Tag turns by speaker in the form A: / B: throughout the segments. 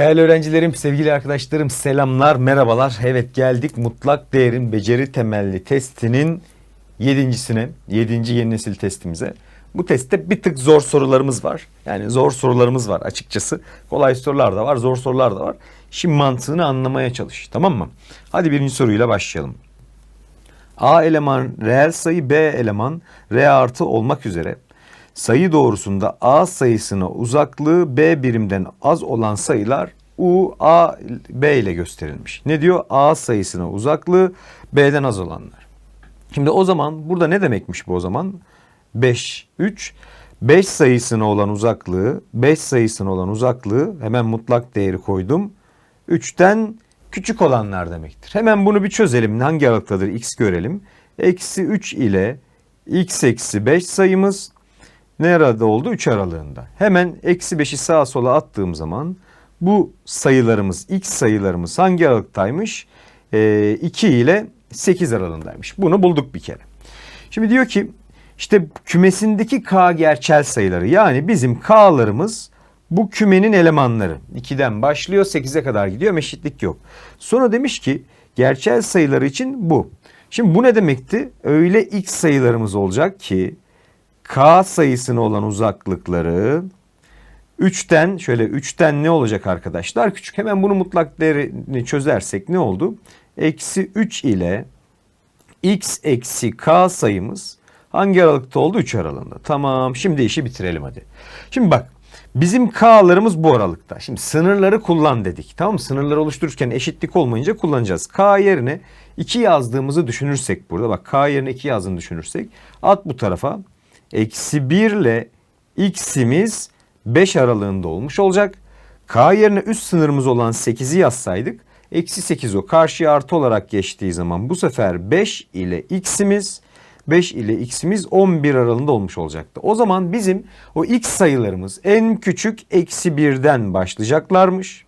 A: Değerli öğrencilerim, sevgili arkadaşlarım selamlar, merhabalar. Evet geldik mutlak değerin beceri temelli testinin yedincisine, yedinci yeni nesil testimize. Bu testte bir tık zor sorularımız var. Yani zor sorularımız var açıkçası. Kolay sorular da var, zor sorular da var. Şimdi mantığını anlamaya çalış, tamam mı? Hadi birinci soruyla başlayalım. A eleman reel sayı B eleman R artı olmak üzere sayı doğrusunda A sayısına uzaklığı B birimden az olan sayılar U, A, B ile gösterilmiş. Ne diyor? A sayısına uzaklığı B'den az olanlar. Şimdi o zaman burada ne demekmiş bu o zaman? 5, 3. 5 sayısına olan uzaklığı, 5 sayısına olan uzaklığı hemen mutlak değeri koydum. 3'ten küçük olanlar demektir. Hemen bunu bir çözelim. Hangi aralıktadır x görelim. Eksi 3 ile x eksi 5 sayımız ne arada oldu? 3 aralığında. Hemen eksi 5'i sağa sola attığım zaman bu sayılarımız, x sayılarımız hangi aralıktaymış? Ee, 2 ile 8 aralığındaymış. Bunu bulduk bir kere. Şimdi diyor ki işte kümesindeki k gerçel sayıları yani bizim k'larımız bu kümenin elemanları. 2'den başlıyor 8'e kadar gidiyor eşitlik yok. Sonra demiş ki gerçel sayıları için bu. Şimdi bu ne demekti? Öyle x sayılarımız olacak ki k sayısına olan uzaklıkları 3'ten şöyle 3'ten ne olacak arkadaşlar? Küçük hemen bunu mutlak değerini çözersek ne oldu? Eksi 3 ile x eksi k sayımız hangi aralıkta oldu? 3 aralığında. Tamam şimdi işi bitirelim hadi. Şimdi bak bizim k'larımız bu aralıkta. Şimdi sınırları kullan dedik. Tamam mı? Sınırları oluştururken eşitlik olmayınca kullanacağız. K yerine 2 yazdığımızı düşünürsek burada bak k yerine 2 yazdığını düşünürsek at bu tarafa. Eksi 1 ile x'imiz 5 aralığında olmuş olacak. K yerine üst sınırımız olan 8'i yazsaydık eksi 8 o karşıya artı olarak geçtiği zaman bu sefer 5 ile x'imiz 5 ile x'imiz 11 aralığında olmuş olacaktı. O zaman bizim o x sayılarımız en küçük eksi 1'den başlayacaklarmış.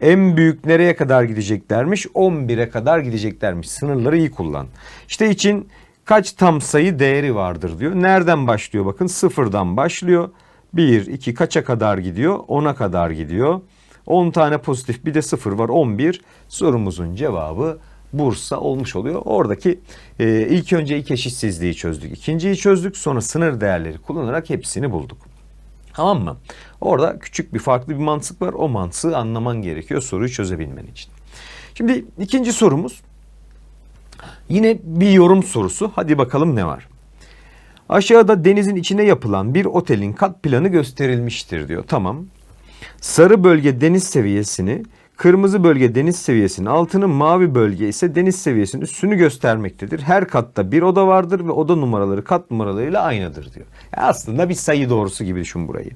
A: En büyük nereye kadar gideceklermiş? 11'e kadar gideceklermiş. Sınırları iyi kullan. İşte için kaç tam sayı değeri vardır diyor. Nereden başlıyor bakın sıfırdan başlıyor. 1, 2 kaça kadar gidiyor? 10'a kadar gidiyor. 10 tane pozitif bir de sıfır var 11. Sorumuzun cevabı Bursa olmuş oluyor. Oradaki e, ilk önce ilk eşitsizliği çözdük. ikinciyi çözdük. Sonra sınır değerleri kullanarak hepsini bulduk. Tamam mı? Orada küçük bir farklı bir mantık var. O mantığı anlaman gerekiyor soruyu çözebilmen için. Şimdi ikinci sorumuz yine bir yorum sorusu. Hadi bakalım ne var? Aşağıda denizin içine yapılan bir otelin kat planı gösterilmiştir diyor. Tamam. Sarı bölge deniz seviyesini, kırmızı bölge deniz seviyesinin altını, mavi bölge ise deniz seviyesinin üstünü göstermektedir. Her katta bir oda vardır ve oda numaraları kat numaralarıyla aynıdır diyor. Aslında bir sayı doğrusu gibi düşün burayı.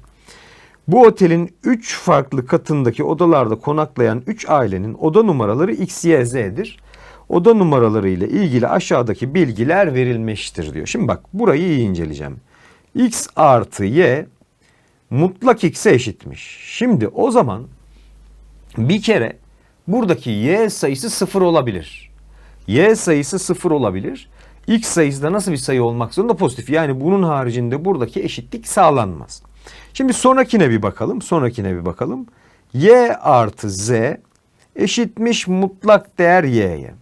A: Bu otelin 3 farklı katındaki odalarda konaklayan 3 ailenin oda numaraları X, Y, Z'dir. Oda numaraları ile ilgili aşağıdaki bilgiler verilmiştir diyor. Şimdi bak burayı iyi inceleyeceğim. X artı Y mutlak x'e eşitmiş. Şimdi o zaman bir kere buradaki y sayısı sıfır olabilir. Y sayısı sıfır olabilir. X sayısı da nasıl bir sayı olmak zorunda? Pozitif. Yani bunun haricinde buradaki eşitlik sağlanmaz. Şimdi sonrakine bir bakalım. Sonrakine bir bakalım. Y artı Z eşitmiş mutlak değer Y'ye.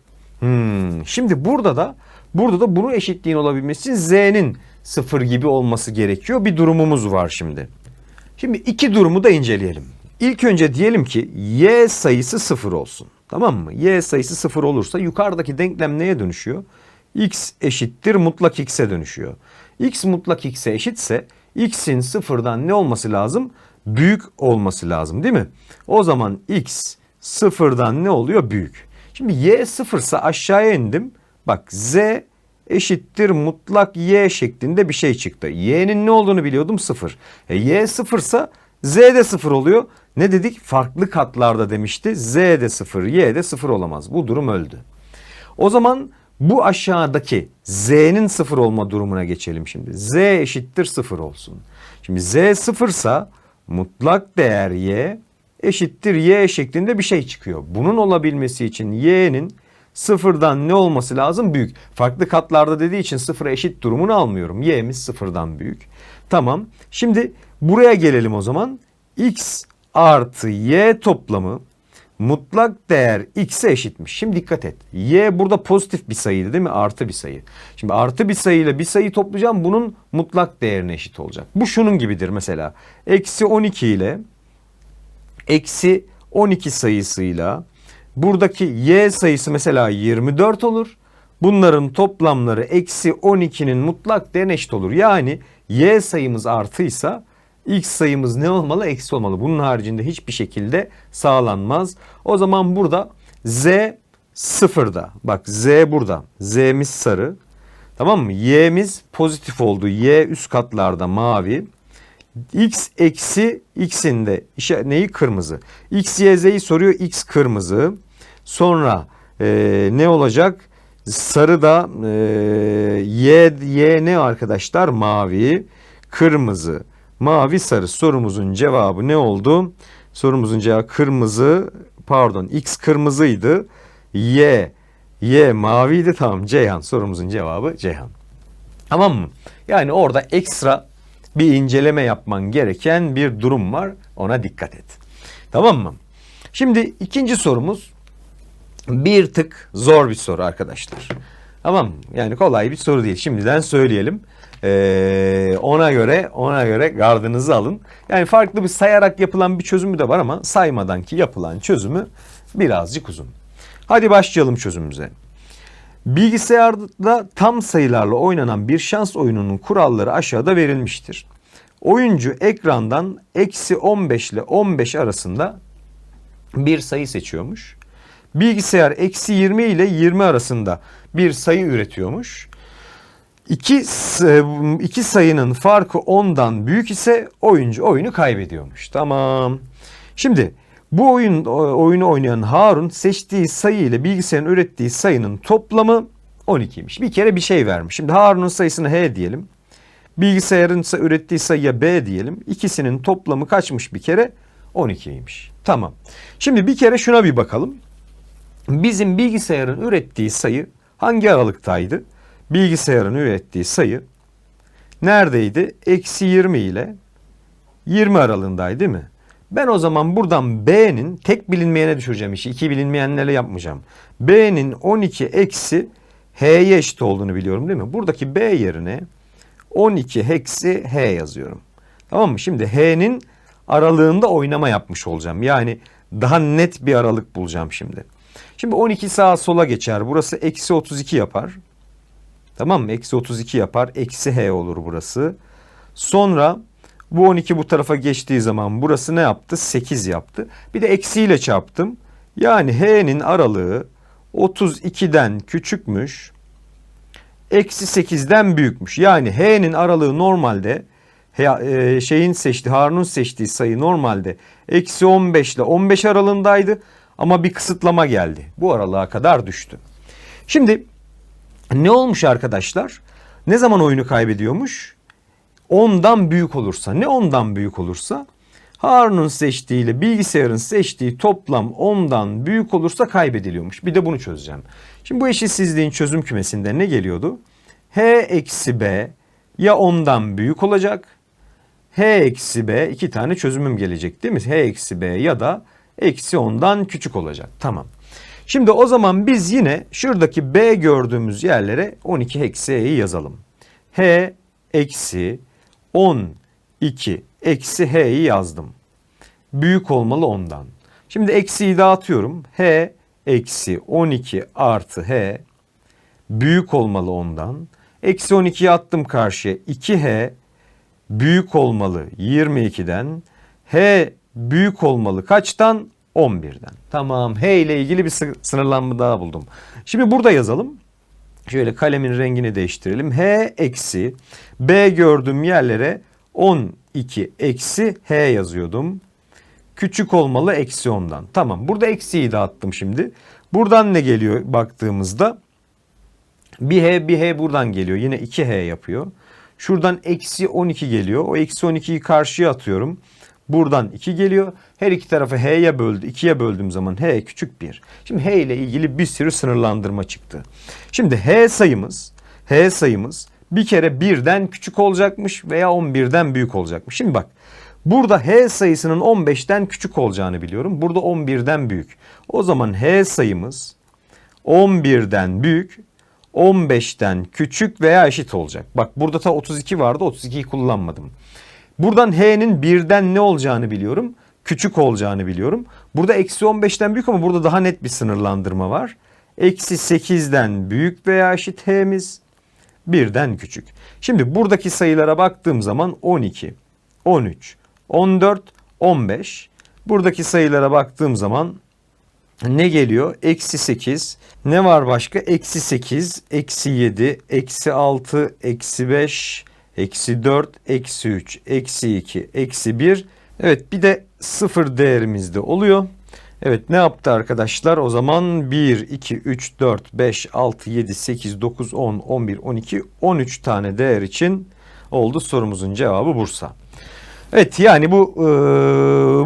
A: Hmm. Şimdi burada da burada da bunu eşitliğin olabilmesi için Z'nin sıfır gibi olması gerekiyor. Bir durumumuz var şimdi. Şimdi iki durumu da inceleyelim. İlk önce diyelim ki y sayısı sıfır olsun. Tamam mı? Y sayısı sıfır olursa yukarıdaki denklem neye dönüşüyor? x eşittir mutlak x'e dönüşüyor. x mutlak x'e eşitse x'in sıfırdan ne olması lazım? Büyük olması lazım değil mi? O zaman x sıfırdan ne oluyor? Büyük. Şimdi y sıfırsa aşağıya indim. Bak z eşittir mutlak y şeklinde bir şey çıktı. Y'nin ne olduğunu biliyordum sıfır. E, y sıfırsa z de sıfır oluyor. Ne dedik? Farklı katlarda demişti. Z de sıfır, y de sıfır olamaz. Bu durum öldü. O zaman bu aşağıdaki z'nin sıfır olma durumuna geçelim şimdi. z eşittir sıfır olsun. Şimdi z sıfırsa mutlak değer y eşittir y şeklinde bir şey çıkıyor. Bunun olabilmesi için y'nin sıfırdan ne olması lazım? Büyük. Farklı katlarda dediği için sıfıra eşit durumunu almıyorum. Y'miz sıfırdan büyük. Tamam. Şimdi buraya gelelim o zaman. X artı y toplamı mutlak değer x'e eşitmiş. Şimdi dikkat et. Y burada pozitif bir sayıydı değil mi? Artı bir sayı. Şimdi artı bir sayıyla bir sayı toplayacağım. Bunun mutlak değerine eşit olacak. Bu şunun gibidir mesela. Eksi 12 ile eksi 12 sayısıyla buradaki y sayısı mesela 24 olur. Bunların toplamları eksi 12'nin mutlak değerine olur. Yani y sayımız artıysa x sayımız ne olmalı? Eksi olmalı. Bunun haricinde hiçbir şekilde sağlanmaz. O zaman burada z sıfırda. Bak z burada. z'miz sarı. Tamam mı? y'miz pozitif oldu. y üst katlarda mavi. X eksi x'in de işe, neyi kırmızı. X, Y, Z'yi soruyor. X kırmızı. Sonra e, ne olacak? Sarı da e, Y, Y ne arkadaşlar? Mavi. Kırmızı. Mavi sarı. Sorumuzun cevabı ne oldu? Sorumuzun cevabı kırmızı. Pardon X kırmızıydı. Y Y maviydi. Tamam Ceyhan. Sorumuzun cevabı Ceyhan. Tamam mı? Yani orada ekstra bir inceleme yapman gereken bir durum var. Ona dikkat et. Tamam mı? Şimdi ikinci sorumuz bir tık zor bir soru arkadaşlar. Tamam? Yani kolay bir soru değil. Şimdiden söyleyelim. Ee, ona göre ona göre gardınızı alın. Yani farklı bir sayarak yapılan bir çözümü de var ama saymadan ki yapılan çözümü birazcık uzun. Hadi başlayalım çözümümüze. Bilgisayarda tam sayılarla oynanan bir şans oyununun kuralları aşağıda verilmiştir. Oyuncu ekrandan eksi 15 ile 15 arasında bir sayı seçiyormuş. Bilgisayar eksi 20 ile 20 arasında bir sayı üretiyormuş. İki, iki sayının farkı 10'dan büyük ise oyuncu oyunu kaybediyormuş. Tamam. Şimdi bu oyun oyunu oynayan Harun seçtiği sayı ile bilgisayarın ürettiği sayının toplamı 12'ymiş. Bir kere bir şey vermiş. Şimdi Harun'un sayısını H diyelim. Bilgisayarın ürettiği sayıya B diyelim. İkisinin toplamı kaçmış bir kere? 12'ymiş. Tamam. Şimdi bir kere şuna bir bakalım. Bizim bilgisayarın ürettiği sayı hangi aralıktaydı? Bilgisayarın ürettiği sayı neredeydi? Eksi 20 ile 20 aralığındaydı değil mi? Ben o zaman buradan B'nin tek bilinmeyene düşüreceğim işi. iki bilinmeyenlerle yapmayacağım. B'nin 12 eksi H'ye eşit olduğunu biliyorum değil mi? Buradaki B yerine 12 eksi H yazıyorum. Tamam mı? Şimdi H'nin aralığında oynama yapmış olacağım. Yani daha net bir aralık bulacağım şimdi. Şimdi 12 sağa sola geçer. Burası eksi 32 yapar. Tamam mı? Eksi 32 yapar. Eksi H olur burası. Sonra bu 12 bu tarafa geçtiği zaman burası ne yaptı? 8 yaptı. Bir de eksiyle çarptım. Yani H'nin aralığı 32'den küçükmüş. Eksi 8'den büyükmüş. Yani H'nin aralığı normalde e, şeyin seçtiği, Harun'un seçtiği sayı normalde eksi 15 ile 15 aralığındaydı. Ama bir kısıtlama geldi. Bu aralığa kadar düştü. Şimdi ne olmuş arkadaşlar? Ne zaman oyunu kaybediyormuş? Ondan büyük olursa. Ne ondan büyük olursa? Harun'un seçtiği ile bilgisayarın seçtiği toplam ondan büyük olursa kaybediliyormuş. Bir de bunu çözeceğim. Şimdi bu eşitsizliğin çözüm kümesinde ne geliyordu? H eksi B ya ondan büyük olacak. H eksi B iki tane çözümüm gelecek değil mi? H eksi B ya da eksi ondan küçük olacak. Tamam. Şimdi o zaman biz yine şuradaki B gördüğümüz yerlere 12 eksi E'yi yazalım. H eksi 12 eksi H'yi yazdım. Büyük olmalı ondan. Şimdi eksiyi dağıtıyorum. H eksi 12 artı H büyük olmalı ondan. Eksi 12'yi attım karşıya. 2H büyük olmalı 22'den. H büyük olmalı kaçtan? 11'den. Tamam H ile ilgili bir sınırlanma daha buldum. Şimdi burada yazalım. Şöyle kalemin rengini değiştirelim. H eksi B gördüğüm yerlere 12 eksi H yazıyordum. Küçük olmalı eksi 10'dan. Tamam burada eksiyi dağıttım şimdi. Buradan ne geliyor baktığımızda? Bir H bir H buradan geliyor. Yine 2H yapıyor. Şuradan eksi 12 geliyor. O eksi 12'yi karşıya atıyorum. Buradan 2 geliyor. Her iki tarafı H'ye böldü. 2'ye böldüğüm zaman H küçük 1. Şimdi H ile ilgili bir sürü sınırlandırma çıktı. Şimdi H sayımız H sayımız bir kere 1'den küçük olacakmış veya 11'den büyük olacakmış. Şimdi bak Burada H sayısının 15'ten küçük olacağını biliyorum. Burada 11'den büyük. O zaman H sayımız 11'den büyük, 15'ten küçük veya eşit olacak. Bak burada da 32 vardı 32'yi kullanmadım. Buradan H'nin birden ne olacağını biliyorum. Küçük olacağını biliyorum. Burada eksi 15'ten büyük ama burada daha net bir sınırlandırma var. Eksi 8'den büyük veya eşit H'miz birden küçük. Şimdi buradaki sayılara baktığım zaman 12, 13, 14, 15. Buradaki sayılara baktığım zaman ne geliyor? Eksi 8. Ne var başka? Eksi 8, eksi 7, eksi 6, eksi 5, eksi 4, eksi 3, eksi 2, eksi 1. Evet bir de sıfır değerimizde oluyor. Evet ne yaptı arkadaşlar? O zaman 1, 2, 3, 4, 5, 6, 7, 8, 9, 10, 11, 12, 13 tane değer için oldu. Sorumuzun cevabı Bursa. Evet yani bu e,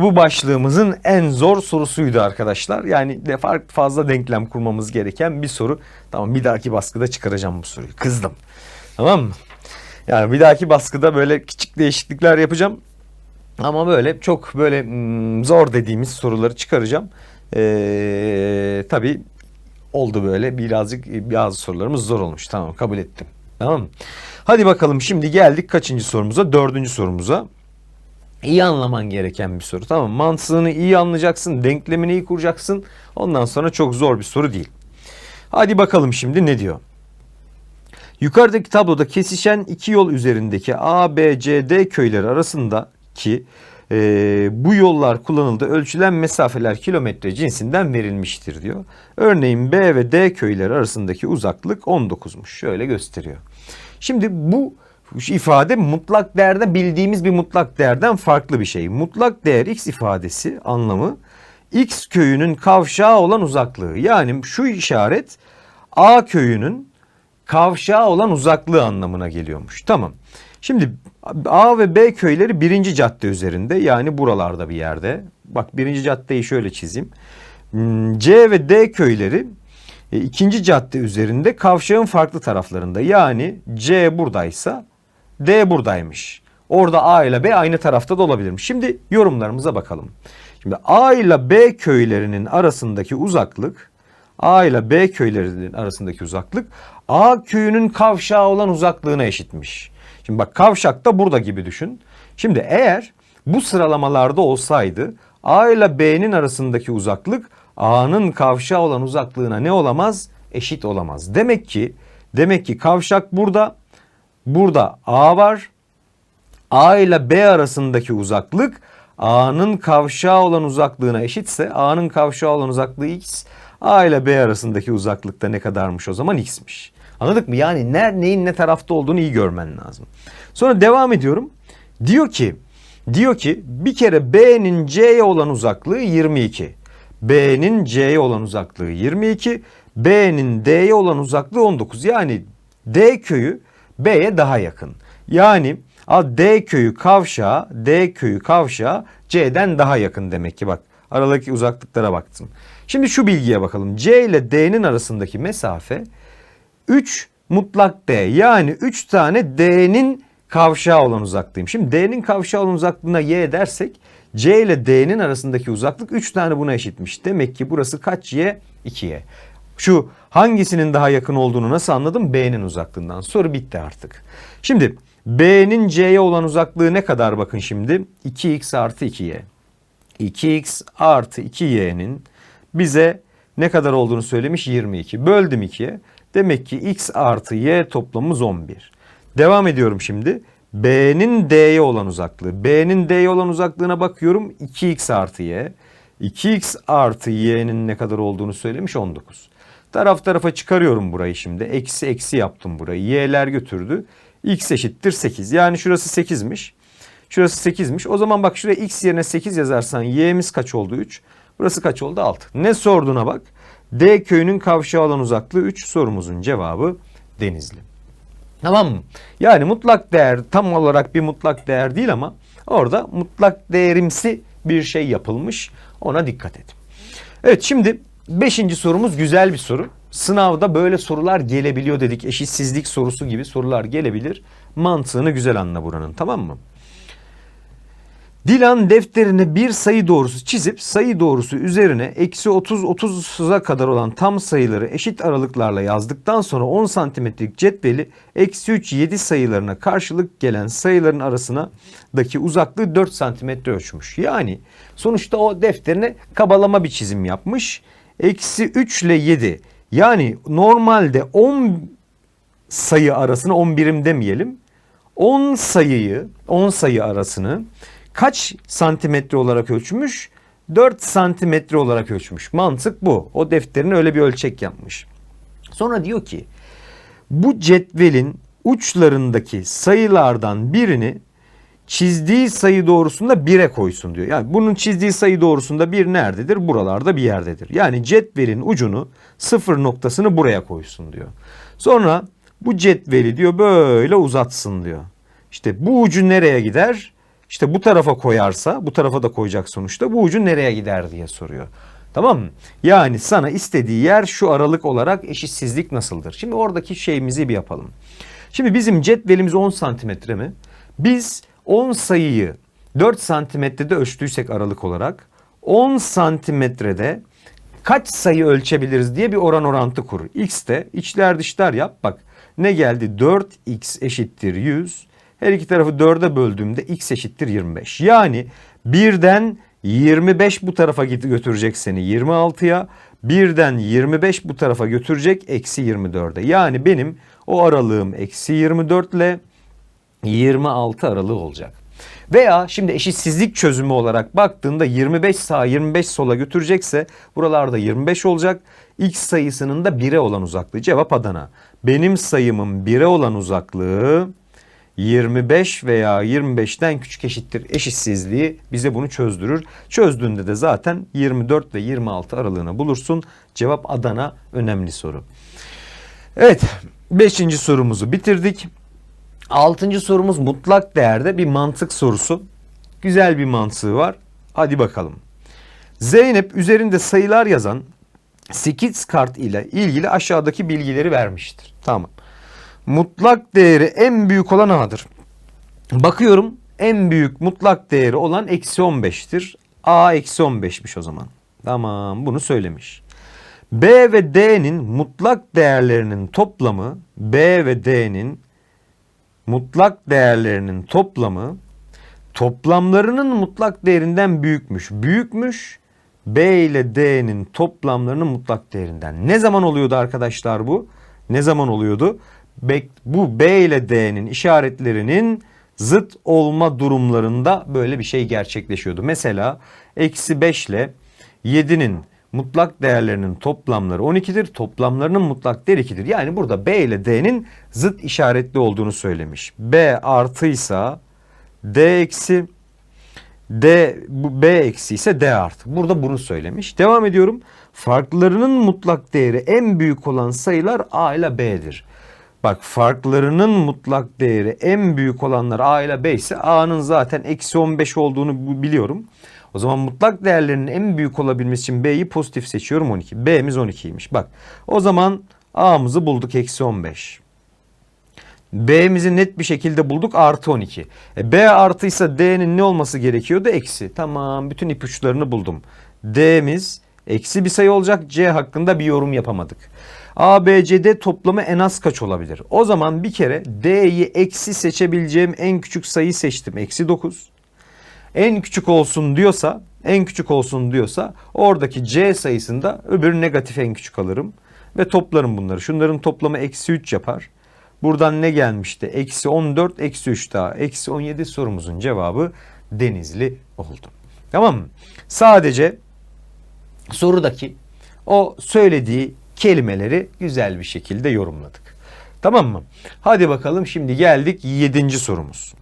A: bu başlığımızın en zor sorusuydu arkadaşlar. Yani de fazla denklem kurmamız gereken bir soru. Tamam bir dahaki baskıda çıkaracağım bu soruyu. Kızdım. Tamam mı? Yani bir dahaki baskıda böyle küçük değişiklikler yapacağım. Ama böyle çok böyle mm, zor dediğimiz soruları çıkaracağım. Ee, tabii oldu böyle birazcık bazı sorularımız zor olmuş. Tamam kabul ettim. Tamam? Hadi bakalım şimdi geldik kaçıncı sorumuza? Dördüncü sorumuza. İyi anlaman gereken bir soru. Tamam? Mantığını iyi anlayacaksın, denklemini iyi kuracaksın. Ondan sonra çok zor bir soru değil. Hadi bakalım şimdi ne diyor? Yukarıdaki tabloda kesişen iki yol üzerindeki A, B, C, D köyleri arasındaki e, bu yollar kullanıldı. Ölçülen mesafeler kilometre cinsinden verilmiştir diyor. Örneğin B ve D köyleri arasındaki uzaklık 19'muş. Şöyle gösteriyor. Şimdi bu ifade mutlak değerde bildiğimiz bir mutlak değerden farklı bir şey. Mutlak değer x ifadesi anlamı x köyünün kavşağı olan uzaklığı. Yani şu işaret A köyünün kavşağı olan uzaklığı anlamına geliyormuş. Tamam. Şimdi A ve B köyleri birinci cadde üzerinde yani buralarda bir yerde. Bak birinci caddeyi şöyle çizeyim. Hmm, C ve D köyleri e, ikinci cadde üzerinde kavşağın farklı taraflarında. Yani C buradaysa D buradaymış. Orada A ile B aynı tarafta da olabilirmiş. Şimdi yorumlarımıza bakalım. Şimdi A ile B köylerinin arasındaki uzaklık A ile B köylerinin arasındaki uzaklık A köyünün kavşağı olan uzaklığına eşitmiş. Şimdi bak kavşak da burada gibi düşün. Şimdi eğer bu sıralamalarda olsaydı A ile B'nin arasındaki uzaklık A'nın kavşağı olan uzaklığına ne olamaz? Eşit olamaz. Demek ki demek ki kavşak burada Burada A var. A ile B arasındaki uzaklık A'nın kavşağı olan uzaklığına eşitse A'nın kavşağı olan uzaklığı X. A ile B arasındaki uzaklıkta ne kadarmış o zaman X'miş. Anladık mı? Yani ne, neyin ne tarafta olduğunu iyi görmen lazım. Sonra devam ediyorum. Diyor ki diyor ki bir kere B'nin C'ye olan uzaklığı 22. B'nin C'ye olan uzaklığı 22. B'nin D'ye olan uzaklığı 19. Yani D köyü B'ye daha yakın. Yani D köyü kavşağı, D köyü kavşağı C'den daha yakın demek ki bak. Aradaki uzaklıklara baktım. Şimdi şu bilgiye bakalım. C ile D'nin arasındaki mesafe 3 mutlak D. Yani 3 tane D'nin kavşağı olan uzaklığım. Şimdi D'nin kavşağı olan uzaklığına Y dersek C ile D'nin arasındaki uzaklık 3 tane buna eşitmiş. Demek ki burası kaç Y? 2Y. Şu hangisinin daha yakın olduğunu nasıl anladım? B'nin uzaklığından. Soru bitti artık. Şimdi B'nin C'ye olan uzaklığı ne kadar bakın şimdi? 2x artı 2y. 2x artı 2y'nin bize ne kadar olduğunu söylemiş? 22. Böldüm 2'ye. Demek ki x artı y toplamımız 11. Devam ediyorum şimdi. B'nin D'ye olan uzaklığı. B'nin D'ye olan uzaklığına bakıyorum. 2x artı y. 2x artı y'nin ne kadar olduğunu söylemiş 19. Taraf tarafa çıkarıyorum burayı şimdi. Eksi eksi yaptım burayı. Y'ler götürdü. X eşittir 8. Yani şurası 8'miş. Şurası 8'miş. O zaman bak şuraya x yerine 8 yazarsan y'miz kaç oldu? 3. Burası kaç oldu? 6. Ne sorduğuna bak. D köyünün kavşağı olan uzaklığı 3. Sorumuzun cevabı Denizli. Tamam mı? Yani mutlak değer tam olarak bir mutlak değer değil ama orada mutlak değerimsi bir şey yapılmış. Ona dikkat et. Evet şimdi Beşinci sorumuz güzel bir soru. Sınavda böyle sorular gelebiliyor dedik. Eşitsizlik sorusu gibi sorular gelebilir. Mantığını güzel anla buranın tamam mı? Dilan defterine bir sayı doğrusu çizip sayı doğrusu üzerine eksi 30 30'a kadar olan tam sayıları eşit aralıklarla yazdıktan sonra 10 santimetrelik cetveli eksi 3 7 sayılarına karşılık gelen sayıların arasındaki uzaklığı 4 santimetre ölçmüş. Yani sonuçta o defterine kabalama bir çizim yapmış. Eksi 3 ile 7 yani normalde 10 sayı arasını 10 birim demeyelim. 10 sayıyı 10 sayı arasını kaç santimetre olarak ölçmüş? 4 santimetre olarak ölçmüş. Mantık bu. O defterin öyle bir ölçek yapmış. Sonra diyor ki bu cetvelin uçlarındaki sayılardan birini çizdiği sayı doğrusunda 1'e koysun diyor. Yani bunun çizdiği sayı doğrusunda bir nerededir? Buralarda bir yerdedir. Yani cetvelin ucunu sıfır noktasını buraya koysun diyor. Sonra bu cetveli diyor böyle uzatsın diyor. İşte bu ucu nereye gider? İşte bu tarafa koyarsa bu tarafa da koyacak sonuçta bu ucu nereye gider diye soruyor. Tamam mı? Yani sana istediği yer şu aralık olarak eşitsizlik nasıldır? Şimdi oradaki şeyimizi bir yapalım. Şimdi bizim cetvelimiz 10 santimetre mi? Biz 10 sayıyı 4 santimetrede ölçtüysek aralık olarak 10 santimetrede kaç sayı ölçebiliriz diye bir oran orantı kur. X de içler dışlar yap. Bak ne geldi? 4x eşittir 100. Her iki tarafı 4'e böldüğümde x eşittir 25. Yani birden 25 bu tarafa götürecek seni 26'ya. Birden 25 bu tarafa götürecek eksi 24'e. Yani benim o aralığım eksi 24 ile 26 aralığı olacak. Veya şimdi eşitsizlik çözümü olarak baktığında 25 sağa 25 sola götürecekse buralarda 25 olacak. X sayısının da 1'e olan uzaklığı. Cevap Adana. Benim sayımın 1'e olan uzaklığı 25 veya 25'ten küçük eşittir eşitsizliği bize bunu çözdürür. Çözdüğünde de zaten 24 ve 26 aralığını bulursun. Cevap Adana önemli soru. Evet 5. sorumuzu bitirdik. Altıncı sorumuz mutlak değerde bir mantık sorusu. Güzel bir mantığı var. Hadi bakalım. Zeynep üzerinde sayılar yazan 8 kart ile ilgili aşağıdaki bilgileri vermiştir. Tamam. Mutlak değeri en büyük olan A'dır. Bakıyorum en büyük mutlak değeri olan eksi 15'tir. A eksi 15'miş o zaman. Tamam bunu söylemiş. B ve D'nin mutlak değerlerinin toplamı B ve D'nin mutlak değerlerinin toplamı toplamlarının mutlak değerinden büyükmüş. Büyükmüş B ile D'nin toplamlarının mutlak değerinden. Ne zaman oluyordu arkadaşlar bu? Ne zaman oluyordu? Bu B ile D'nin işaretlerinin zıt olma durumlarında böyle bir şey gerçekleşiyordu. Mesela eksi 5 ile 7'nin mutlak değerlerinin toplamları 12'dir. Toplamlarının mutlak değeri 2'dir. Yani burada B ile D'nin zıt işaretli olduğunu söylemiş. B artıysa D eksi D B eksi ise D artı. Burada bunu söylemiş. Devam ediyorum. Farklarının mutlak değeri en büyük olan sayılar A ile B'dir. Bak farklarının mutlak değeri en büyük olanlar A ile B ise A'nın zaten eksi 15 olduğunu biliyorum. O zaman mutlak değerlerinin en büyük olabilmesi için B'yi pozitif seçiyorum 12. B'miz 12'ymiş. Bak o zaman A'mızı bulduk eksi 15. B'mizi net bir şekilde bulduk artı 12. E, B artıysa D'nin ne olması gerekiyordu? Eksi. Tamam bütün ipuçlarını buldum. D'miz eksi bir sayı olacak. C hakkında bir yorum yapamadık. A, B, C, D toplamı en az kaç olabilir? O zaman bir kere D'yi eksi seçebileceğim en küçük sayıyı seçtim. Eksi 9. En küçük olsun diyorsa, en küçük olsun diyorsa oradaki C sayısında öbür negatif en küçük alırım. Ve toplarım bunları. Şunların toplamı eksi 3 yapar. Buradan ne gelmişti? Eksi 14, eksi 3 daha. Eksi 17 sorumuzun cevabı Denizli oldu. Tamam mı? Sadece sorudaki o söylediği kelimeleri güzel bir şekilde yorumladık. Tamam mı? Hadi bakalım şimdi geldik 7. sorumuz.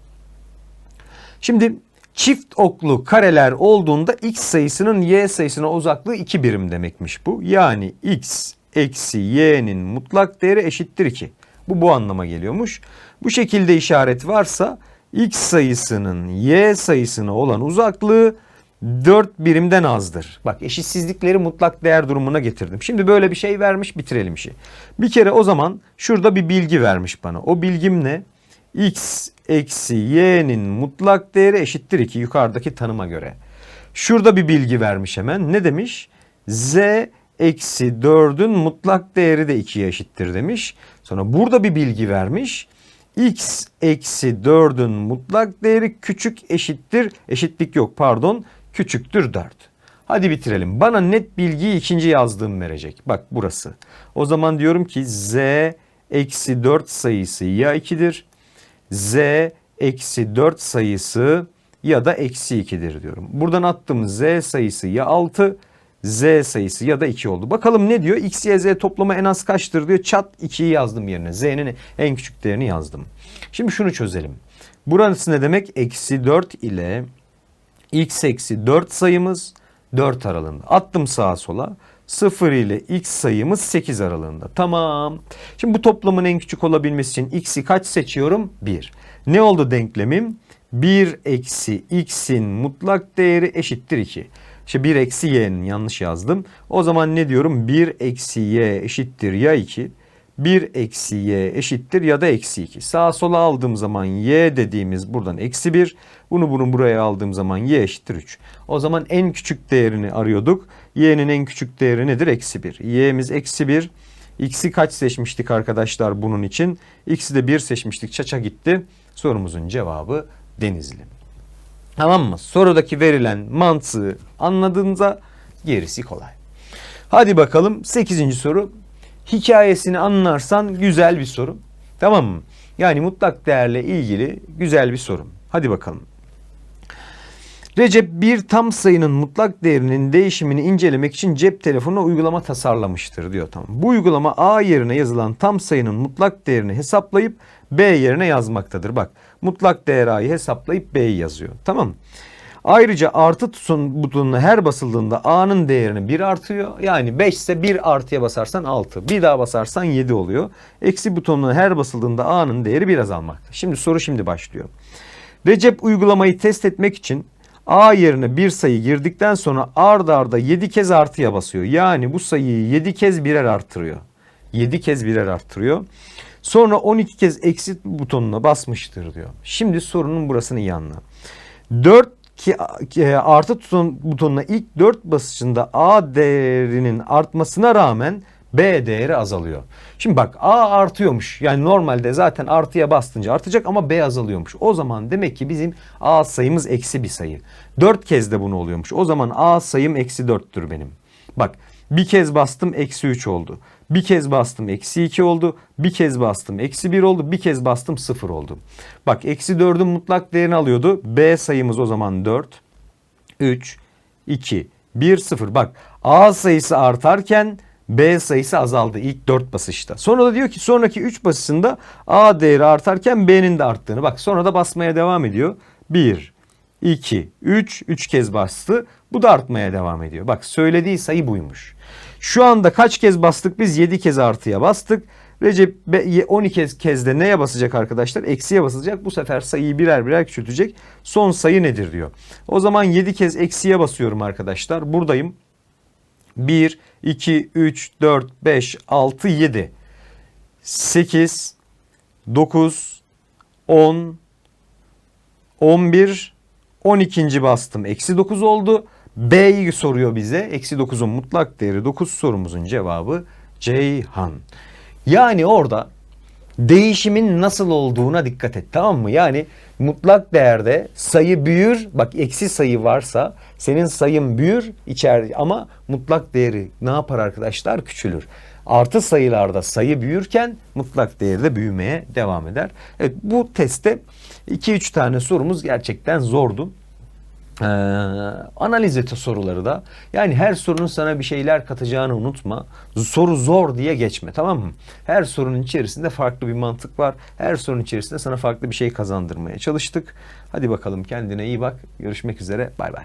A: Şimdi çift oklu kareler olduğunda x sayısının y sayısına uzaklığı 2 birim demekmiş bu. Yani x eksi y'nin mutlak değeri eşittir 2. Bu bu anlama geliyormuş. Bu şekilde işaret varsa x sayısının y sayısına olan uzaklığı 4 birimden azdır. Bak eşitsizlikleri mutlak değer durumuna getirdim. Şimdi böyle bir şey vermiş bitirelim işi. Bir kere o zaman şurada bir bilgi vermiş bana. O bilgim ne? x eksi y'nin mutlak değeri eşittir 2 yukarıdaki tanıma göre. Şurada bir bilgi vermiş hemen. Ne demiş? z eksi 4'ün mutlak değeri de 2'ye eşittir demiş. Sonra burada bir bilgi vermiş. x eksi 4'ün mutlak değeri küçük eşittir. Eşitlik yok pardon. Küçüktür 4. Hadi bitirelim. Bana net bilgiyi ikinci yazdığım verecek. Bak burası. O zaman diyorum ki z eksi 4 sayısı ya 2'dir. z eksi 4 sayısı ya da eksi 2'dir diyorum. Buradan attığım z sayısı ya 6 z sayısı ya da 2 oldu. Bakalım ne diyor? x, y, z toplamı en az kaçtır diyor. Çat 2'yi yazdım yerine. z'nin en küçük değerini yazdım. Şimdi şunu çözelim. Burası ne demek? Eksi 4 ile x eksi 4 sayımız 4 aralığında. Attım sağa sola. 0 ile x sayımız 8 aralığında. Tamam. Şimdi bu toplamın en küçük olabilmesi için x'i kaç seçiyorum? 1. Ne oldu denklemim? 1 eksi x'in mutlak değeri eşittir 2. İşte 1 eksi y'nin yanlış yazdım. O zaman ne diyorum? 1 eksi y eşittir ya 2. 1 eksi y eşittir ya da eksi 2. Sağa sola aldığım zaman y dediğimiz buradan eksi 1. Bunu bunu buraya aldığım zaman y eşittir 3. O zaman en küçük değerini arıyorduk. y'nin en küçük değeri nedir? Eksi 1. y'miz eksi 1. x'i kaç seçmiştik arkadaşlar bunun için? x'i de 1 seçmiştik. Çaça gitti. Sorumuzun cevabı Denizli. Tamam mı? Sorudaki verilen mantığı anladığınızda gerisi kolay. Hadi bakalım 8. soru. Hikayesini anlarsan güzel bir soru. Tamam mı? Yani mutlak değerle ilgili güzel bir soru. Hadi bakalım. Recep bir tam sayının mutlak değerinin değişimini incelemek için cep telefonu uygulama tasarlamıştır diyor tamam. Bu uygulama A yerine yazılan tam sayının mutlak değerini hesaplayıp B yerine yazmaktadır. Bak mutlak değer A'yı hesaplayıp B'yi yazıyor. Tamam Ayrıca artı tutun butonuna her basıldığında A'nın değerini 1 artıyor. Yani 5 ise 1 artıya basarsan 6. Bir daha basarsan 7 oluyor. Eksi butonuna her basıldığında A'nın değeri 1 azalmakta. Şimdi soru şimdi başlıyor. Recep uygulamayı test etmek için A yerine bir sayı girdikten sonra ard arda 7 kez artıya basıyor. Yani bu sayıyı 7 kez birer arttırıyor. 7 kez birer arttırıyor. Sonra 12 kez eksi butonuna basmıştır diyor. Şimdi sorunun burasını iyi anla. 4 ki e, artı buton, butonuna ilk 4 basışında A değerinin artmasına rağmen B değeri azalıyor. Şimdi bak A artıyormuş. Yani normalde zaten artıya bastınca artacak ama B azalıyormuş. O zaman demek ki bizim A sayımız eksi bir sayı. 4 kez de bunu oluyormuş. O zaman A sayım eksi 4'tür benim. Bak bir kez bastım eksi 3 oldu. Bir kez bastım eksi 2 oldu. Bir kez bastım eksi 1 oldu. Bir kez bastım 0 oldu. Bak eksi 4'ün mutlak değerini alıyordu. B sayımız o zaman 4. 3, 2, 1, 0. Bak A sayısı artarken B sayısı azaldı ilk 4 basışta. Sonra da diyor ki sonraki 3 basışında A değeri artarken B'nin de arttığını. Bak sonra da basmaya devam ediyor. 1, 2, 3, 3 kez bastı. Bu da artmaya devam ediyor. Bak söylediği sayı buymuş. Şu anda kaç kez bastık biz? 7 kez artıya bastık. Recep 12 kez, de neye basacak arkadaşlar? Eksiye basılacak. Bu sefer sayıyı birer birer küçültecek. Son sayı nedir diyor. O zaman 7 kez eksiye basıyorum arkadaşlar. Buradayım. 1, 2, 3, 4, 5, 6, 7, 8, 9, 10, 11, 12. bastım. Eksi 9 oldu. B'yi soruyor bize. Eksi 9'un mutlak değeri 9 sorumuzun cevabı Ceyhan. Yani orada değişimin nasıl olduğuna dikkat et tamam mı? Yani mutlak değerde sayı büyür. Bak eksi sayı varsa senin sayın büyür içer ama mutlak değeri ne yapar arkadaşlar? Küçülür. Artı sayılarda sayı büyürken mutlak değeri de büyümeye devam eder. Evet bu testte 2-3 tane sorumuz gerçekten zordu. Ee, analiz et soruları da. Yani her sorunun sana bir şeyler katacağını unutma. Soru zor diye geçme tamam mı? Her sorunun içerisinde farklı bir mantık var. Her sorunun içerisinde sana farklı bir şey kazandırmaya çalıştık. Hadi bakalım kendine iyi bak. Görüşmek üzere. Bay bay.